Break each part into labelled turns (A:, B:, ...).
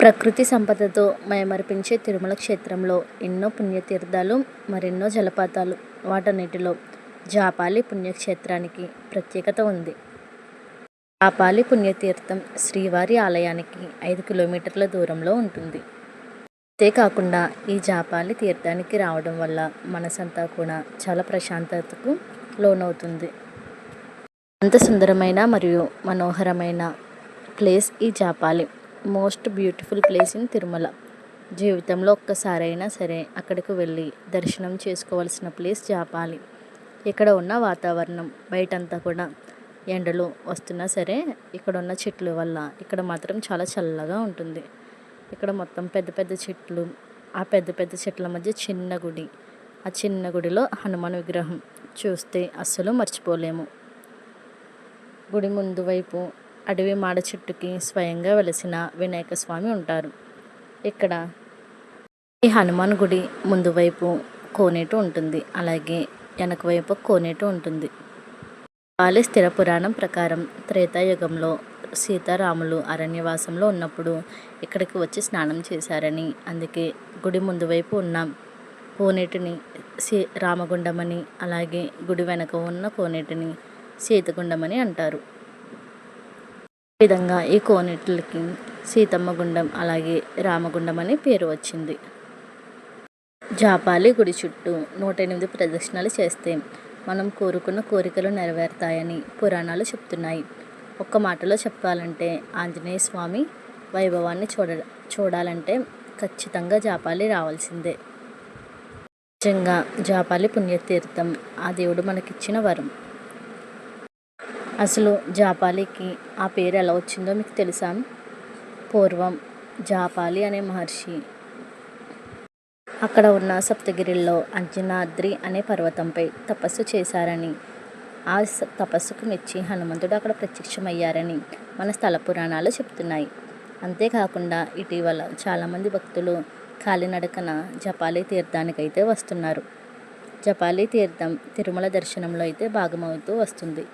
A: ప్రకృతి సంపదతో మైమరిపించే తిరుమల క్షేత్రంలో ఎన్నో పుణ్యతీర్థాలు మరెన్నో జలపాతాలు వాటన్నిటిలో జాపాలి పుణ్యక్షేత్రానికి ప్రత్యేకత ఉంది. జాపాలి పుణ్యతీర్థం శ్రీవారి ఆలయానికి ఐదు కిలోమీటర్ల దూరంలో ఉంటుంది. అంతేకాకుండా ఈ జాపాలి తీర్థానికి రావడం వల్ల మనసంతా కూడా చాలా ప్రశాంతతకు లోనవుతుంది. అంత సుందరమైన మరియు మనోహరమైన ప్లేస్ ఈ Japali. Most beautiful place in Tirumala. జీవితంలో ఒక్కసారైనా సరే అక్కడికి వెళ్ళి దర్శనం చేసుకోవాల్సిన ప్లేస్ జాపాలి. ఇక్కడ ఉన్న వాతావరణం బయటంతా కూడా ఎండలు వస్తున్నా సరే ఇక్కడ ఉన్న చెట్ల వల్ల ఇక్కడ మాత్రం చాలా చల్లగా ఉంటుంది. ఇక్కడ మొత్తం పెద్ద పెద్ద చెట్లు ఆ పెద్ద పెద్ద చెట్ల మధ్య చిన్న గుడి ఆ చిన్న గుడిలో హనుమాన్ విగ్రహం చూస్తే అస్సలు మర్చిపోలేము. గుడి ముందు వైపు అడవి మాడ చెట్టుకి స్వయంగా వెలసిన వినాయక స్వామి ఉంటారు. ఇక్కడ ఈ హనుమాన్ గుడి ముందు వైపు కోనేటు ఉంటుంది. అలాగే వెనక వైపు కోనేటు ఉంటుంది. బాలి స్థిర పురాణం ప్రకారం త్రేతాయుగంలో సీతారాములు అరణ్యవాసంలో ఉన్నప్పుడు ఇక్కడికి వచ్చి స్నానం చేశారని అందుకే గుడి ముందు వైపు ఉన్న కోనేటిని సీ రామగుండమని అలాగే గుడి వెనక ఉన్న కోనేటిని సీతగుండమని అంటారు. విధంగా ఈ కోనేట్లకి సీతమ్మ గుండం అలాగే రామగుండం అని పేరు వచ్చింది. జాపాలి గుడి చుట్టూ నూట ఎనిమిది ప్రదక్షిణలు చేస్తే మనం కోరుకున్న కోరికలు నెరవేరుతాయని పురాణాలు చెప్తున్నాయి. ఒక్క మాటలో చెప్పాలంటే ఆంజనేయ స్వామి వైభవాన్ని చూడ చూడాలంటే ఖచ్చితంగా జాపాలి రావాల్సిందే. నిజంగా జాపాలి పుణ్యతీర్థం ఆ దేవుడు మనకిచ్చిన వరం. అసలు జాపాలికి ఆ పేరు ఎలా వచ్చిందో మీకు తెలుసా? పూర్వం జాపాలి అనే మహర్షి అక్కడ ఉన్న సప్తగిరిలో అంజనాద్రి అనే పర్వతంపై తపస్సు చేశారని. ఆ తపస్సుకు మెచ్చి హనుమంతుడు అక్కడ ప్రత్యక్షమయ్యారని మన స్థల పురాణాలు చెప్తున్నాయి. అంతేకాకుండా ఇటీవల చాలామంది భక్తులు కాలినడకన జపాలి తీర్థానికైతే వస్తున్నారు. జపాలి తీర్థం తిరుమల దర్శనంలో అయితే భాగమవుతూ వస్తుంది.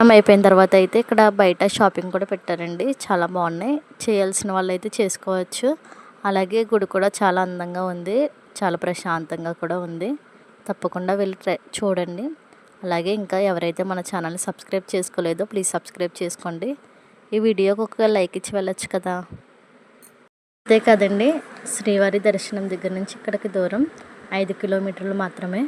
A: అయిపోయిన తర్వాత అయితే ఇక్కడ బయట షాపింగ్ కూడా పెట్టారండి. చాలా బాగున్నాయి. చేయాల్సిన వాళ్ళు అయితే చేసుకోవచ్చు. అలాగే గుడి కూడా చాలా అందంగా ఉంది. చాలా ప్రశాంతంగా కూడా ఉంది. తప్పకుండా వెళ్ళి ట్రై చూడండి. అలాగే ఇంకా ఎవరైతే మన ఛానల్ని సబ్స్క్రైబ్ చేసుకోలేదో ప్లీజ్ సబ్స్క్రైబ్ చేసుకోండి. ఈ వీడియోకి ఒక లైక్ ఇచ్చి వెళ్ళొచ్చు కదా. అంతే కదండి. శ్రీవారి దర్శనం దగ్గర నుంచి ఇక్కడికి దూరం. ఐదు కిలోమీటర్లు మాత్రమే.